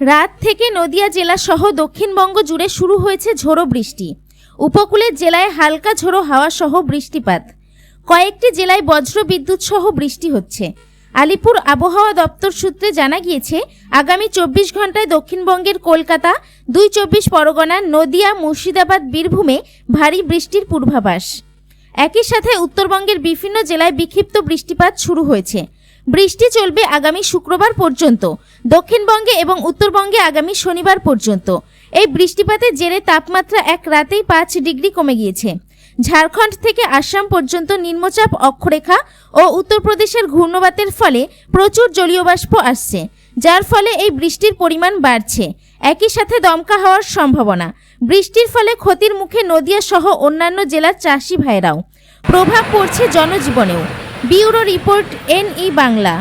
রাত থেকে নদিয়া জেলা সহ দক্ষিণবঙ্গ জুড়ে শুরু হয়েছে ঝোড়ো বৃষ্টি। উপকূলের জেলায় হালকা ঝোড়ো হাওয়া সহ বৃষ্টিপাত। কয়েকটি জেলায় বজ্র বিদ্যুৎ সহ বৃষ্টি হচ্ছে। আলিপুর আবহাওয়া দপ্তর সূত্রে জানা গিয়েছে, আগামী চব্বিশ ঘন্টায় দক্ষিণবঙ্গের কলকাতা, দুই চব্বিশ পরগনা, নদিয়া, মুর্শিদাবাদ, বীরভূমে ভারী বৃষ্টির পূর্বাভাস। একই সাথে উত্তরবঙ্গের বিভিন্ন জেলায় বিক্ষিপ্ত বৃষ্টিপাত শুরু হয়েছে। বৃষ্টি চলবে আগামী শুক্রবার পর্যন্ত, দক্ষিণবঙ্গে এবং উত্তরবঙ্গে আগামী শনিবার পর্যন্ত। এই বৃষ্টিপাতের জেরে তাপমাত্রা এক রাতেই পাঁচ ডিগ্রি কমে গিয়েছে। ঝাড়খণ্ড থেকে আসাম পর্যন্ত নিম্নচাপ অক্ষরেখা ও উত্তরপ্রদেশের ঘূর্ণবাতের ফলে প্রচুর জলীয় বাষ্প আসছে, যার ফলে এই বৃষ্টির পরিমাণ বাড়ছে। একই সাথে দমকা হওয়ার সম্ভাবনা। বৃষ্টির ফলে ক্ষতির মুখে নদিয়া সহ অন্যান্য জেলার চাষি ভাইরাও। প্রভাব পড়ছে জনজীবনেও। Bureau report NE Bangla.